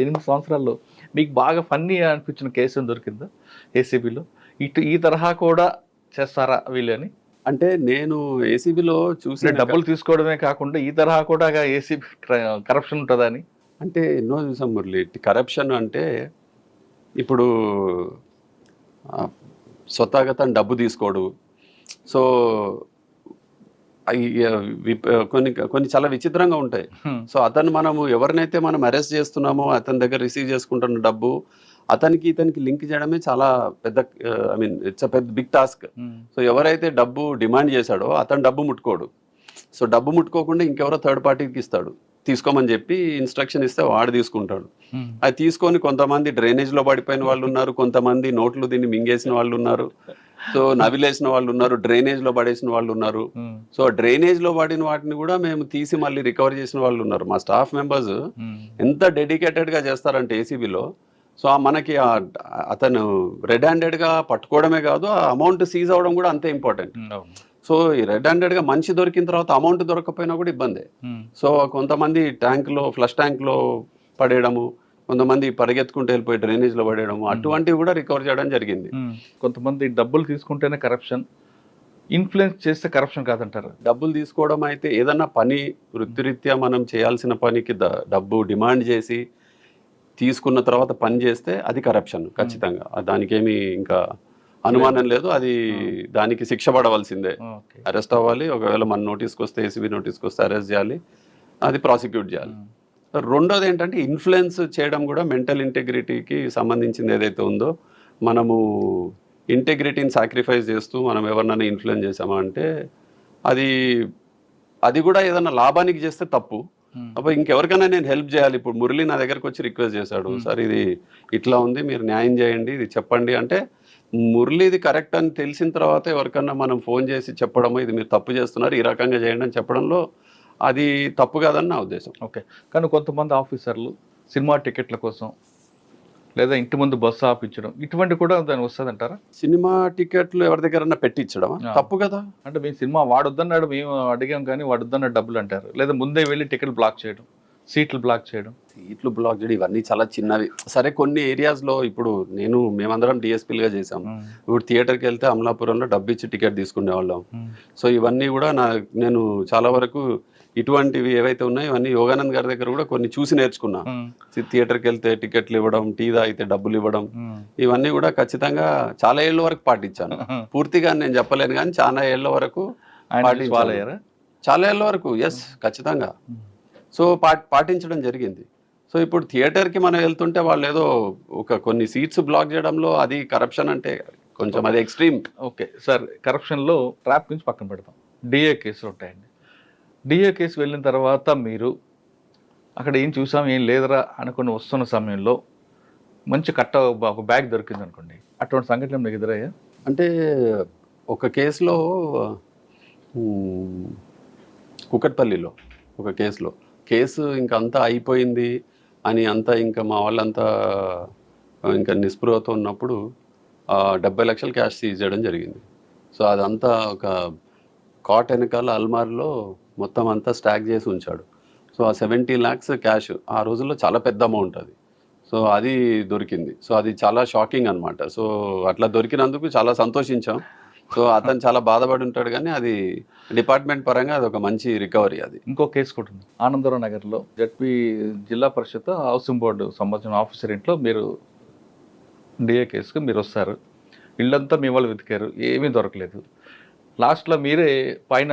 ఎనిమిది సంవత్సరాల్లో మీకు బాగా ఫన్నీ అనిపించిన కేసు ఏం దొరికిందా? ఏసీబీలో ఇటు ఈ తరహా కూడా చేస్తారా వీళ్ళు అని? అంటే నేను ఏసీబీలో చూసిన డబ్బులు తీసుకోవడమే కాకుండా ఈ తరహా కూడా ఏసీబీ కరప్షన్ ఉంటుందా అని? అంటే ఎన్నో చూసాం మురళి కరప్షన్ అంటే ఇప్పుడు స్వతహాగా తను డబ్బు తీసుకోడు. సో కొన్ని కొన్ని చాలా విచిత్రంగా ఉంటాయి. సో అతను మనము ఎవరినైతే మనం అరెస్ట్ చేస్తున్నామో అతని దగ్గర రిసీవ్ చేసుకుంటున్న డబ్బు అతనికి ఇతనికి లింక్ చేయడమే చాలా పెద్ద ఐ మీన్ ఇట్స్ పెద్ద బిగ్ టాస్క్. సో ఎవరైతే డబ్బు డిమాండ్ చేశాడో అతను డబ్బు ముట్టుకోడు సో డబ్బు ముట్టుకోకుండా ఇంకెవరో థర్డ్ పార్టీకి ఇస్తాడు తీసుకోమని చెప్పి ఇన్స్ట్రక్షన్ ఇస్తే వాడు తీసుకుంటాడు. అది తీసుకొని కొంతమంది డ్రైనేజ్లో పడిపోయిన వాళ్ళు ఉన్నారు కొంతమంది నోట్లు దీన్ని మింగేసిన వాళ్ళు ఉన్నారు సో నవిలేసిన వాళ్ళు ఉన్నారు డ్రైనేజ్లో పడేసిన వాళ్ళు ఉన్నారు. సో డ్రైనేజ్లో పడిన వాటిని కూడా మేము తీసి మళ్ళీ రికవర్ చేసిన వాళ్ళు ఉన్నారు మా స్టాఫ్ మెంబర్స్. ఎంత డెడికేటెడ్గా చేస్తారంటే ఏసీబీలో సో ఆ మనకి అతను రెడ్ హ్యాండెడ్గా పట్టుకోవడమే కాదు ఆ అమౌంట్ సీజ్ అవ్వడం కూడా అంతే ఇంపార్టెంట్. సో ఈ రెడ్ హ్యాండెడ్గా మంచి దొరికిన తర్వాత అమౌంట్ దొరకకపోయినా కూడా ఇబ్బందే. సో కొంతమంది ట్యాంక్లో ఫ్లష్ ట్యాంక్లో పడేయడము కొంతమంది పరిగెత్తుకుంటూ వెళ్ళిపోయి డ్రైనేజ్లో పడేయడము అటువంటివి కూడా రికవర్ చేయడం జరిగింది. కొంతమంది డబ్బులు తీసుకుంటేనే కరప్షన్ ఇన్ఫ్లుయెన్స్ చేస్తే కరప్షన్ కాదంటారు. డబ్బులు తీసుకోవడం అయితే ఏదన్నా పని వృత్తిరీత్యా మనం చేయాల్సిన పనికి డబ్బు డిమాండ్ చేసి తీసుకున్న తర్వాత పని చేస్తే అది కరప్షన్ ఖచ్చితంగా. దానికేమి ఇంకా అనుమానం లేదు. అది దానికి శిక్ష పడవలసిందే. అరెస్ట్ అవ్వాలి. ఒకవేళ మన నోటీస్కి వస్తే ఏసీబీ నోటీస్కి వస్తే అరెస్ట్ చేయాలి. అది ప్రాసిక్యూట్ చేయాలి. రెండోది ఏంటంటే ఇన్ఫ్లుయెన్స్ చేయడం కూడా మెంటల్ ఇంటెగ్రిటీకి సంబంధించింది ఏదైతే ఉందో మనము ఇంటెగ్రిటీని సాక్రిఫైస్ చేస్తూ మనం ఎవరినైనా ఇన్ఫ్లుయెన్స్ చేసామా అంటే అది అది కూడా ఏదైనా లాభానికి చేస్తే తప్పు. అప్పుడు ఇంకెవరికైనా నేను హెల్ప్ చేయాలి. ఇప్పుడు మురళి నా దగ్గరకు వచ్చి రిక్వెస్ట్ చేశాడు సార్ ఇది ఇట్లా ఉంది మీరు న్యాయం చేయండి ఇది చెప్పండి. అంటే మురళి ఇది కరెక్ట్ అని తెలిసిన తర్వాత ఎవరికన్నా మనం ఫోన్ చేసి చెప్పడము ఇది మీరు తప్పు చేస్తున్నారు ఈ రకంగా చేయండి అని చెప్పడంలో అది తప్పు కాదని నా ఉద్దేశం. ఓకే. కానీ కొంతమంది ఆఫీసర్లు సినిమా టికెట్ల కోసం లేదా ఇంటి ముందు బస్సు ఆపించడం ఇటువంటి కూడా దాని వస్తుంది అంటారా సినిమా టికెట్లు ఎవరి దగ్గర పెట్టించడమా? ఆ. తప్పు కదా. అంటే మేము సినిమా వాడొద్దన్నాడు మేము అడిగాం కానీ వాడొద్దన్నాడు డబ్బులు అంటారు. లేదా ముందే వెళ్ళి టికెట్ బ్లాక్ చేయడం సీట్లు బ్లాక్ చేయడం. సీట్లు బ్లాక్ చేయడం ఇవన్నీ చాలా చిన్నవి. సరే కొన్ని ఏరియాస్లో ఇప్పుడు నేను మేమందరం డిఎస్పీలుగా చేసాం. ఇప్పుడు థియేటర్కి వెళ్తే అమలాపురంలో డబ్బు ఇచ్చి టికెట్ తీసుకునే వాళ్ళం. సో ఇవన్నీ కూడా నా నేను చాలా వరకు ఇటువంటివి ఏవైతే ఉన్నాయో ఇవన్నీ యోగానంద్ గారి దగ్గర కూడా కొన్ని చూసి నేర్చుకున్నా. థియేటర్కి వెళ్తే టికెట్లు ఇవ్వడం టీ తాగితే డబ్బులు ఇవ్వడం. ఇవన్నీ కూడా ఖచ్చితంగా చాలా ఏళ్ళ వరకు పాటించాను. పూర్తిగా నేను చెప్పలేను కానీ చాలా ఏళ్ళ వరకు అయ్యారా? చాలా ఏళ్ళ వరకు ఎస్ ఖచ్చితంగా. సో పాటించడం జరిగింది. సో ఇప్పుడు థియేటర్కి మనం వెళ్తుంటే వాళ్ళు ఏదో ఒక కొన్ని సీట్స్ బ్లాక్ చేయడంలో అది కరప్షన్ అంటే కొంచెం అది ఎక్స్ట్రీమ్. ఓకే. సార్ కరప్షన్లో ట్రాప్ నుంచి పక్కన పెడతాం. డిఏ కేసులు ఉంటాయండి. డిఏ కేసు వెళ్ళిన తర్వాత మీరు అక్కడ ఏం చూసాం ఏం లేదరా అనుకుని వస్తున్న సమయంలో మంచి కట్ట ఒక బ్యాగ్ దొరికింది అనుకోండి. అటువంటి సంఘటన మీకు ఎదురయ్యా అంటే ఒక కేసులో మ్, కుకట్పల్లిలో ఒక కేసులో. కేసు ఇంకా అంతా అయిపోయింది అని అంతా ఇంకా మా వాళ్ళంతా ఇంకా నిస్పృహతో ఉన్నప్పుడు డెబ్బై లక్షలు క్యాష్ సీజ్ చేయడం జరిగింది. సో అదంతా ఒక కాట్ వెనకాల అల్మార్లో మొత్తం అంతా స్టాక్ చేసి ఉంచాడు. సో ఆ సెవెంటీ ల్యాక్స్ క్యాష్ ఆ రోజుల్లో చాలా పెద్ద అమౌంట్ అది. సో అది దొరికింది. సో అది చాలా షాకింగ్ అన్నమాట. సో అట్లా దొరికినందుకు చాలా సంతోషించాం. సో అతను చాలా బాధపడి ఉంటాడు కానీ అది డిపార్ట్మెంట్ పరంగా అది ఒక మంచి రికవరీ అది. ఇంకో కేసు కూడా ఉంది. ఆనందరావు నగర్లో ZP zilla parishad housing board సంబంధించిన ఆఫీసర్ ఇంట్లో మీరు డిఏ కేసుకు మీరు వస్తారు. ఇల్లంతా మీ వాళ్ళు వెతికారు. ఏమీ దొరకలేదు. లాస్ట్లో మీరే పైన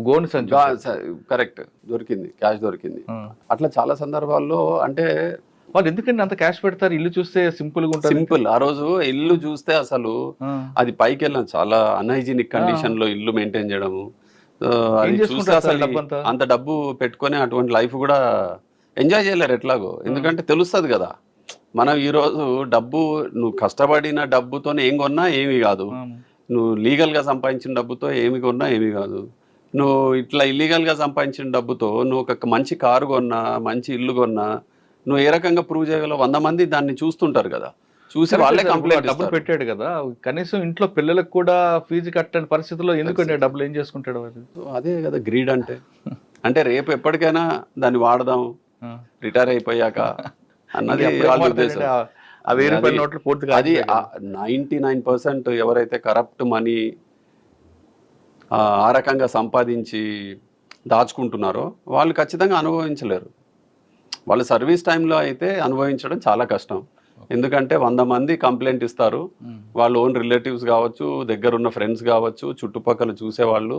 గోని సంచి కరెక్ట్. దొరికింది. క్యాష్ దొరికింది. అట్లా చాలా సందర్భాల్లో అంటే వాళ్ళు ఎందుకండి అంత క్యాష్ పెడతారు? ఇల్లు చూస్తే సింపుల్గా ఉంటుంది. సింపుల్. ఆ రోజు ఇల్లు చూస్తే అసలు. అది పైకి వెళ్ళాం చాలా అన్హైజీనిక్ కండిషన్లో ఇల్లు మెయింటైన్ చేయడము. డబ్బంతా? అంత డబ్బు పెట్టుకొని అటువంటి లైఫ్ కూడా ఎంజాయ్ చేయలేరు ఎట్లాగో. ఎందుకంటే తెలుస్తుంది కదా. మనం ఈ రోజు డబ్బు నువ్వు కష్టపడిన డబ్బుతోనే ఏం కొన్నా ఏమీ కాదు. నువ్వు లీగల్గా సంపాదించిన డబ్బుతో ఏమి కొన్నా ఏమీ కాదు. నువ్వు ఇట్లా ఇల్లీగల్గా సంపాదించిన డబ్బుతో నువ్వు ఒక మంచి కారు కొన్నా మంచి ఇల్లు కొన్నా నువ్వు ఏ రకంగా ప్రూవ్ చేయగలవు? వంద మంది దాన్ని చూస్తుంటారు కదా. చూసి వాళ్ళే కంప్లైంట్ డబ్బులు పెట్టాడు కదా. కనీసం ఇంట్లో పిల్లలకు కూడా ఫీజు కట్టని పరిస్థితిలో ఎందుకండి డబ్బులు ఏం చేసుకుంటాడు అది కదా గ్రీడ్ అంటే. అంటే రేపు ఎప్పటికైనా దాన్ని వాడదాం. రిటైర్ అయిపోయాక అన్నది అది- నోట్లు పూర్తిగా అది ఆగిపోయాయి. నైంటీ నైన్ పర్సెంట్ ఎవరైతే కరప్ట్ మనీ ఆ రకంగా సంపాదించి దాచుకుంటున్నారో వాళ్ళు ఖచ్చితంగా అనుభవించలేరు. వాళ్ళ సర్వీస్ టైంలో అయితే అనుభవించడం చాలా కష్టం. ఎందుకంటే వంద మంది కంప్లైంట్ ఇస్తారు. వాళ్ళ ఓన్ రిలేటివ్స్ కావచ్చు దగ్గరున్న ఫ్రెండ్స్ కావచ్చు చుట్టుపక్కల చూసేవాళ్ళు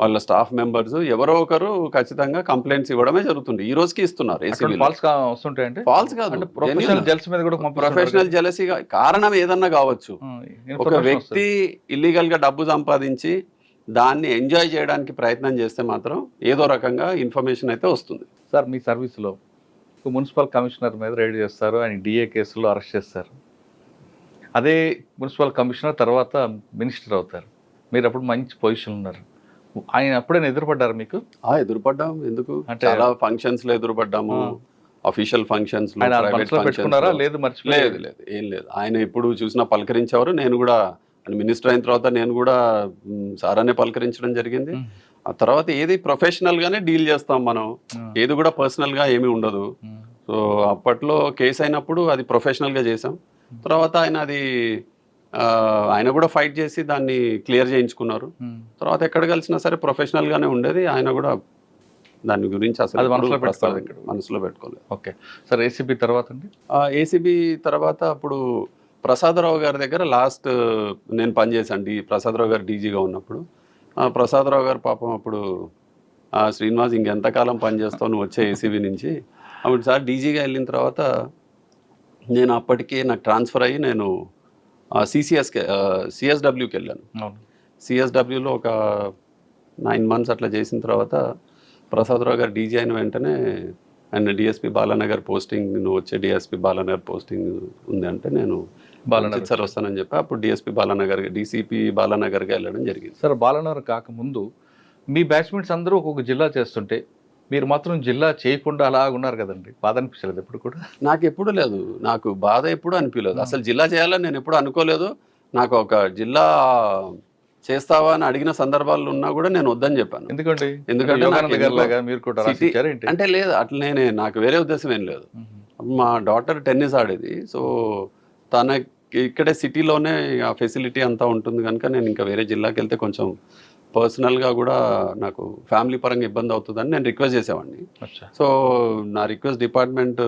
వాళ్ళ స్టాఫ్ మెంబర్స్ ఎవరో ఒకరు ఖచ్చితంగా కంప్లైంట్స్ ఇవ్వడమే జరుగుతుంది. ఈ రోజుకి ఇస్తున్నారు ఫాల్స్ కాదు. ప్రొఫెషనల్ జెల్స్ కారణం ఏదన్నా కావచ్చు. ఒక వ్యక్తి ఇల్లీగల్గా డబ్బు సంపాదించి దాన్ని ఎంజాయ్ చేయడానికి ప్రయత్నం చేస్తే మాత్రం ఏదో రకంగా ఇన్ఫర్మేషన్ అయితే వస్తుంది. సార్ మీ సర్వీస్లో మున్సిపల్ కమిషనర్ మీద రైడ్ చేస్తారు ఆయన డిఏ కేసులో అరెస్ట్ చేస్తారు. అదే మున్సిపల్ కమిషనర్ తర్వాత మినిస్టర్ అవుతారు. మీరు అప్పుడు మంచి పొజిషన్ ఉన్నారు. ఆయన అప్పుడైనా ఎదురుపడ్డారు మీకు? ఆ ఎదురుపడ్డాం ఎందుకు? అంటే- చాలా ఫంక్షన్స్లో ఎదురుపడ్డాము. అఫీషియల్ ఫంక్షన్స్ లేదు మర్చిపోలేదు లేదు ఏం లేదు. ఆయన ఎప్పుడు చూసినా పలకరించేవారు. నేను కూడా ఆయన మినిస్టర్ అయిన తర్వాత నేను కూడా మ్, సార్ అనే పలకరించడం జరిగింది. ఆ తర్వాత ఏది ప్రొఫెషనల్ గానే డీల్ చేస్తాం మనం. ఏది కూడా పర్సనల్గా ఏమీ ఉండదు. సో అప్పట్లో కేసు అయినప్పుడు అది ప్రొఫెషనల్గా చేసాం తర్వాత ఆయన అది ఆయన కూడా ఫైట్ చేసి దాన్ని క్లియర్ చేయించుకున్నారు. తర్వాత ఎక్కడ కలిసినా సరే ప్రొఫెషనల్గానే ఉండేది. ఆయన కూడా దాని గురించి అసలు మనసులో పెట్టుకోలేదు. మనసులో పెట్టుకోలేదు. ఓకే. సార్ ఏసీబీ తర్వాత అండి? ఏసీబీ తర్వాత అప్పుడు ప్రసాదరావు గారి దగ్గర లాస్ట్ నేను పనిచేశాను డి ప్రసాదరావు గారు డీజీగా ఉన్నప్పుడు. ప్రసాదరావు గారు పాపం అప్పుడు శ్రీనివాస్ ఇంకెంతకాలం పనిచేస్తావు నువ్వు వచ్చే ఏసీబీ నుంచి. అప్పుడు సార్ డీజీగా వెళ్ళిన తర్వాత నేను అప్పటికే నాకు ట్రాన్స్ఫర్ అయ్యి నేను సిసిఎస్కి సిఎస్డబ్ల్యూకి వెళ్ళాను. సిఎస్డబ్ల్యూలో ఒక నైన్ మంత్స్ అట్లా చేసిన తర్వాత ప్రసాదరావు గారు డీజీ అయిన వెంటనే ఆయన డిఎస్పి బాలానగర్ పోస్టింగ్ నువ్వు వచ్చే డిఎస్పి బాలానగర్ పోస్టింగ్ ఉంది అంటే నేను బాలానగర్ సార్ వస్తానని చెప్పి. అప్పుడు డిఎస్పి బాలానగర్ డీసీపీ బాలానగర్కి వెళ్ళడం జరిగింది. సార్ బాలనగర్ కాకముందు మీ బ్యాచ్మెంట్స్ అందరూ ఒక్కొక్క జిల్లా చేస్తుంటే మీరు మాత్రం జిల్లా చేయకుండా అలా ఉన్నారు కదండి. బాధ అనిపించలేదు ఎప్పుడు కూడా? నాకు ఎప్పుడు లేదు. నాకు బాధ ఎప్పుడు అనిపించలేదు. అసలు జిల్లా చేయాలని నేను ఎప్పుడు అనుకోలేదు. నాకు ఒక జిల్లా చేస్తావా అని అడిగిన సందర్భాలు ఉన్నా కూడా నేను వద్దని చెప్పాను. ఎందుకంటే యోగానంద నాకు గారి ఎందుకో లాగా మీరు కూడా city- రాసిచ్చారా ఏంటి? అంటే లేదు అట్లనే నాకు వేరే ఉద్దేశం ఏం లేదు. మా డాటర్ టెన్నిస్ ఆడేది. సో తనకి ఇక్కడే సిటీలోనే ఆ ఫెసిలిటీ అంతా ఉంటుంది కనుక నేను ఇంకా వేరే జిల్లాకి వెళ్తే కొంచెం పర్సనల్గా కూడా నాకు ఫ్యామిలీ పరంగా ఇబ్బంది అవుతుందని నేను రిక్వెస్ట్ చేసేవాడిని సో నా రిక్వెస్ట్ డిపార్ట్మెంట్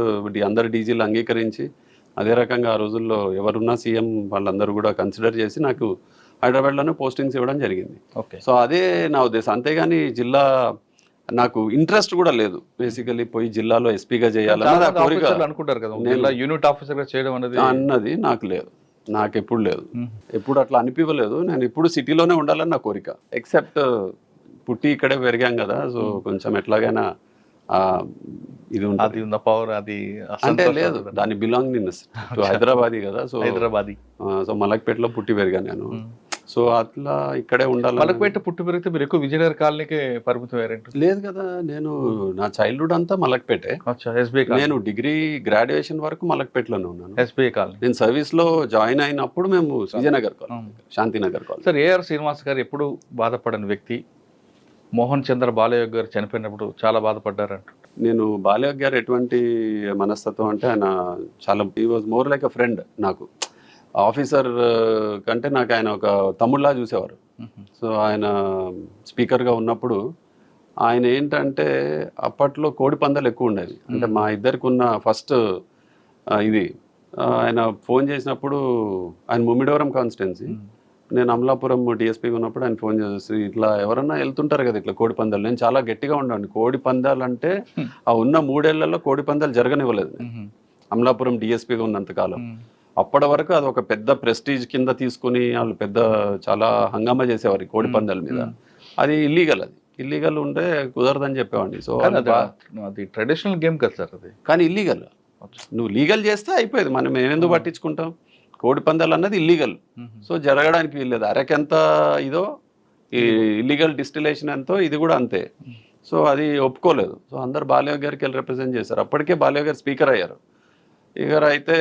అందరు డీజీలు అంగీకరించి అదే రకంగా ఆ రోజుల్లో ఎవరున్నా సీఎం వాళ్ళందరూ కూడా కన్సిడర్ చేసి నాకు హైదరాబాద్లోనే పోస్టింగ్స్ ఇవ్వడం జరిగింది. ఓకే. సో అదే నా ఉద్దేశం. అంతేగాని జిల్లా నాకు ఇంట్రెస్ట్ కూడా లేదు. బేసికలీ పోయి జిల్లాలో ఎస్పీగా మంది కోరిక అనుకుంటారు కదా జిల్లా యూనిట్ ఆఫీసర్గా చేయడం అనేది అన్నది నాకు లేదు. నాకు ఎప్పుడు లేదు. ఎప్పుడు అట్లా అనిపించలేదు నేను ఇప్పుడు సిటీలోనే ఉండాలని నా కోరిక. ఎక్సెప్ట్ పుట్టి ఇక్కడే పెరిగాం కదా సో కొంచెం ఎట్లాగైనా ఇది ఉంటుంది. అది ఉన్న పవర్ అది అంటే లేదు. దాని బిలాంగ్నింగ్నెస్ హైదరాబాదీ కదా సో హైదరాబాదీ. సో మలక్పేటలో పుట్టి పెరిగా నేను. సో అట్లా ఇక్కడే ఉండాలి మలకపేట పుట్టి పెరిగితే మీరు ఎక్కువ విజయనగర్ కాలనీకే పరిమితం అయ్యారంట లేదు కదా నేను నా చైల్డ్హుడ్ అంతా మలక్పేటే. SBI colony. నేను డిగ్రీ గ్రాడ్యుయేషన్ వరకు మలక్పేటలోనే ఉన్నాను. SBI colony. నేను సర్వీస్లో జాయిన్ అయినప్పుడు మేము విజయనగర్ కాలేజ్ అవును. Shantinagar college sir AR Srinivas garu ఎప్పుడు బాధపడని వ్యక్తి మోహన్ చంద్ర బాలయ్య గారు చనిపోయినప్పుడు చాలా బాధపడ్డారంట. నేను బాలయోగ్ గారు ఎటువంటి మనస్తత్వం అంటే ఆయన చాలా ఈ was more like a friend నాకు. ఆఫీసర్ కంటే నాకు ఆయన ఒక తమ్ముళ్ళలా చూసేవారు. సో ఆయన స్పీకర్గా ఉన్నప్పుడు ఆయన ఏంటంటే అప్పట్లో కోడి పందాలు ఎక్కువ ఉండేవి. అంటే మా ఇద్దరికి ఉన్న ఫస్ట్ ఇది. ఆయన ఫోన్ చేసినప్పుడు ఆయన ముమ్మిడివరం కాన్స్టిట్యున్సీ. నేను అమలాపురం డిఎస్పీ ఉన్నప్పుడు ఆయన ఫోన్ చేసి ఇట్లా ఎవరన్నా వెళ్తుంటారు కదా ఇట్లా కోడి పందాలు. నేను చాలా గట్టిగా ఉండండి కోడి పందాలు అంటే ఆ ఉన్న మూడేళ్ళలో కోడి పందాలు జరగనివ్వలేదు. అమలాపురం డిఎస్పీగా ఉన్నంత కాలం. అప్పటి వరకు అది ఒక పెద్ద ప్రెస్టీజ్ కింద తీసుకుని వాళ్ళు పెద్ద చాలా హంగామా చేసేవారు కోడి పందాల మీద. అది ఇల్లీగల్ అది. ఇల్లీగల్ ఉంటే కుదరదని చెప్పేవాడిని. సో అది ట్రెడిషనల్ గేమ్ కదా సార్ అది. కానీ ఇల్లీగల్ నువ్వు లీగల్ చేస్తే అయిపోయేది. మనం ఎందుకు పట్టించుకుంటాం? కోడి పందాలు అన్నది ఇల్లీగల్ సో జరగడానికి వీల్లేదు. అరకెంత ఇదో ఈ ఇల్లీగల్ డిస్టిలేషన్ ఎంతో ఇది కూడా అంతే. సో అది ఒప్పుకోలేదు. సో అందరు బాలయోగ్ గారికి వెళ్ళి రిప్రజెంట్ చేశారు. అప్పటికే బాలయోగ్ గారు స్పీకర్ అయ్యారు. స్పీకర్ అయితే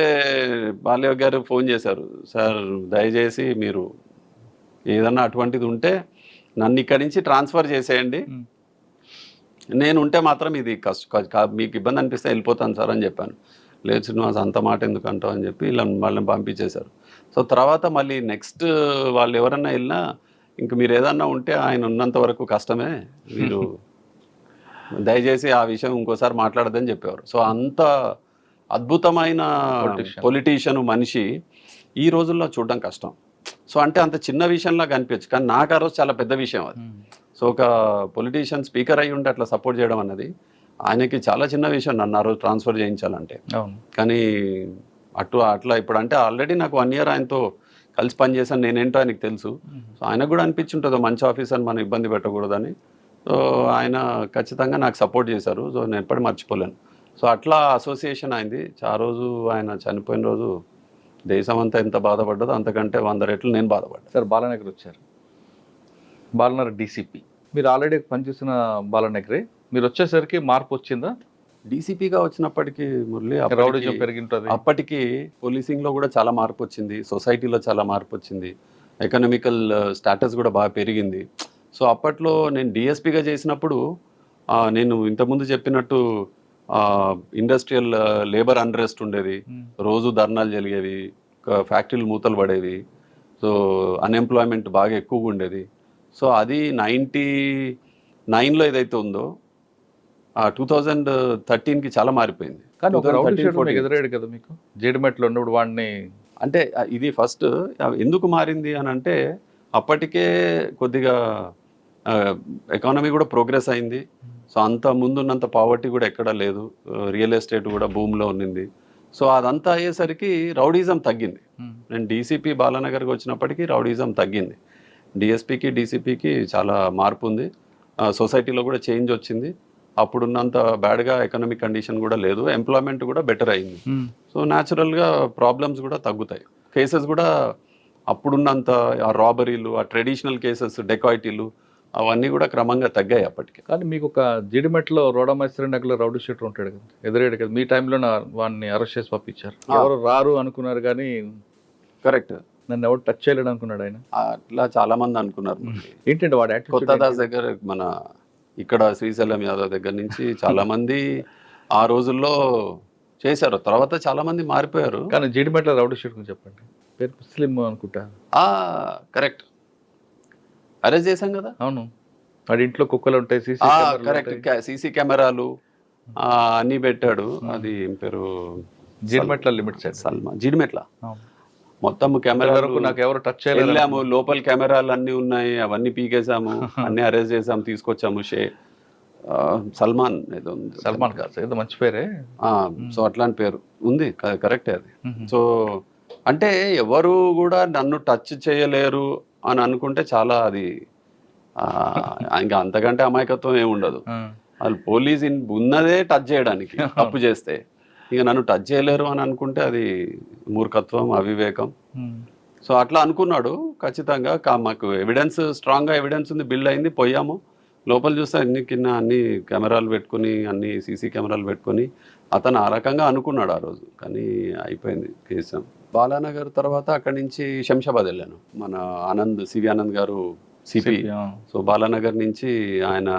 బాలయోగ్ గారు ఫోన్ చేశారు. సార్ దయచేసి మీరు ఏదన్నా అటువంటిది ఉంటే నన్ను ఇక్కడి నుంచి ట్రాన్స్ఫర్ చేసేయండి. నేను ఉంటే మాత్రం ఇది కష్ట మీకు ఇబ్బంది అనిపిస్తే వెళ్ళిపోతాను సార్ అని చెప్పాను. లేదు శ్రీనివాస్ అంత మాట ఎందుకు అంటావు అని చెప్పి ఇలా వాళ్ళని పంపించేశారు. సో తర్వాత మళ్ళీ నెక్స్ట్ వాళ్ళు ఎవరన్నా వెళ్ళినా ఇంక మీరు ఏదన్నా ఉంటే ఆయన ఉన్నంత వరకు కష్టమే. మీరు దయచేసి ఆ విషయం ఇంకోసారి మాట్లాడదని చెప్పేవారు. సో అంత అద్భుతమైన. పొలిటీషియన్ మనిషి ఈ రోజుల్లో చూడడం కష్టం. సో అంటే అంత చిన్న విషయంలా కనిపించచ్చు కానీ నాకు ఆ రోజు చాలా పెద్ద విషయం అది. సో ఒక పొలిటీషియన్ స్పీకర్ అయ్యి ఉంటే అట్లా సపోర్ట్ చేయడం అన్నది ఆయనకి చాలా చిన్న విషయం నన్ను ఆ రోజు ట్రాన్స్ఫర్ చేయించాలంటే. కానీ అటు అట్లా ఇప్పుడు అంటే ఆల్రెడీ నాకు వన్ ఇయర్ ఆయనతో కలిసి పనిచేశాను నేనేంటో ఆయనకు తెలుసు. సో ఆయనకు కూడా అనిపించుంటుంది మంచి ఆఫీసర్ మనం ఇబ్బంది పెట్టకూడదని. సో ఆయన ఖచ్చితంగా నాకు సపోర్ట్ చేశారు. సో నేను ఎప్పటి మర్చిపోలేను. సో అట్లా అసోసియేషన్ అయింది. ఆ రోజు ఆయన చనిపోయిన రోజు దేశం అంతా ఎంత బాధపడ్డదో అంతకంటే వంద రెట్లు నేను బాధపడ్డాను సార్ బాలనగర్ వచ్చారు. బాలనగర్ డీసీపీ మీరు ఆల్రెడీ పనిచేసిన బాలనగరే. మీరు వచ్చేసరికి మార్పు వచ్చిందా? డీసీపీగా వచ్చినప్పటికీ మురళి రౌడీజం అప్పటికి- పెరిగి ఉంటుంది అప్పటికి పోలీసింగ్లో కూడా చాలా మార్పు వచ్చింది. సొసైటీలో చాలా మార్పు వచ్చింది. ఎకనామికల్ స్టాటస్ కూడా బాగా పెరిగింది. సో అప్పట్లో నేను డిఎస్పీగా చేసినప్పుడు నేను ఇంతకుముందు చెప్పినట్టు ఇండస్ట్రియల్ లేబర్ అన్రెస్ట్ ఉండేది. రోజు ధర్నాలు జరిగేవి ఫ్యాక్టరీలు మూతలు పడేవి. సో అన్ఎంప్లాయ్మెంట్ బాగా ఎక్కువగా ఉండేది. సో అది నైంటీ నైన్లో ఏదైతే ఉందో టూ థౌజండ్ థర్టీన్కి చాలా మారిపోయింది. కానీ ఒక రౌడీ 2013, షీటర్ మీకు 14. ఎదురయ్యాడు కదా మీకు? జేడిమెట్లో ఉన్నప్పుడు వాడిని అంటే ఇది ఫస్ట్ ఎందుకు మారింది అని అంటే అప్పటికే కొద్దిగా ఎకానమీ కూడా ప్రోగ్రెస్ అయింది. సో అంత ముందున్నంత పావర్టీ కూడా ఎక్కడా లేదు. రియల్ ఎస్టేట్ కూడా భూమిలో ఉన్నింది. సో అదంతా అయ్యేసరికి రౌడీజం తగ్గింది. నేను డీసీపీ బాలానగర్కి వచ్చినప్పటికీ రౌడీజం తగ్గింది. డిఎస్పీకి డీసీపీకి చాలా మార్పు ఉంది. సొసైటీలో కూడా చేంజ్ వచ్చింది. అప్పుడున్నంత బ్యాడ్గా ఎకనామిక్ కండిషన్ కూడా లేదు. ఎంప్లాయ్మెంట్ కూడా బెటర్ అయింది. సో న్యాచురల్గా ప్రాబ్లమ్స్ కూడా తగ్గుతాయి. కేసెస్ కూడా అప్పుడున్నంత ఆ రాబరీలు ఆ ట్రెడిషనల్ కేసెస్ డెకాయిటీలు అవన్నీ కూడా క్రమంగా తగ్గాయి అప్పటికి. కానీ మీకు ఒక జీడిమెట్లో రోడమైసరి నగర్లో రౌడీ షీటర్ ఉంటాడు కదా ఎదురయ్యాడు కదా మీ టైంలో వాడిని అరెస్ట్ చేసి పంపించారు. ఎవరు రారు అనుకున్నారు కానీ కరెక్ట్. నన్ను ఎవరు టచ్ చేయలేడు అనుకున్నాడు ఆయన. అట్లా చాలా మంది అనుకున్నారు ఏంటంటే వాడు కొత్త attitude దాస్ దగ్గర మన ఇక్కడ శ్రీశైలం యాదవ్ దగ్గర నుంచి చాలా మంది ఆ రోజుల్లో చేశారు. తర్వాత చాలా మంది మారిపోయారు. కానీ జీడిమెట్ల రౌడీ షీట్ గురించి చెప్పండి. పేరు ముస్లిం అనుకుంటా. కరెక్ట్. అరెస్ట్ చేశాం కదా. అవును. వాడి ఇంట్లో కుక్కలు ఉంటాయి సీసీ కరెక్ట్. సీసీ కెమెరాలు అన్నీ పెట్టాడు. అది ఏం పేరు? Jeedimetla limit set Salma. Jeedimetla? మొత్తం కెమెరా వరకు నాకు ఎవరు టచ్ వెళ్ళాము లోపల కెమెరాలు అన్ని ఉన్నాయి అవన్నీ పీకేసాము అన్ని అరెస్ట్ చేసాము తీసుకొచ్చాము షే సల్మాన్ ఏదో ఉంది. సల్మాన్ ఖాన్ ఏదో మంచి పేరే. సో అట్లాంటి పేరు ఉంది కరెక్టే అది. సో అంటే ఎవరు కూడా నన్ను టచ్ చేయలేరు అని అనుకుంటే చాలా అది ఇంకా అంతకంటే అమాయకత్వం ఏమి ఉండదు. వాళ్ళు పోలీస్ ఇన్ ఉన్నదే టచ్ చేయడానికి తప్పు చేస్తే. ఇక నన్ను టచ్ చేయలేరు అని అనుకుంటే అది మూర్ఖత్వం అవివేకం. సో అట్లా అనుకున్నాడు ఖచ్చితంగా. మాకు ఎవిడెన్స్ స్ట్రాంగ్గా ఎవిడెన్స్ ఉంది బిల్డ్ అయింది పోయాము. లోపల చూస్తే అన్ని కింద అన్ని కెమెరాలు పెట్టుకుని అన్ని సీసీ కెమెరాలు పెట్టుకొని అతను ఆ రకంగా అనుకున్నాడు ఆ రోజు. కానీ అయిపోయింది కేసు బాలానగర్ తర్వాత అక్కడి నుంచి శంషాబాద్ వెళ్ళాను మన ఆనంద్ సివి ఆనంద్ గారు సిపి. సో బాలానగర్ నుంచి ఆయన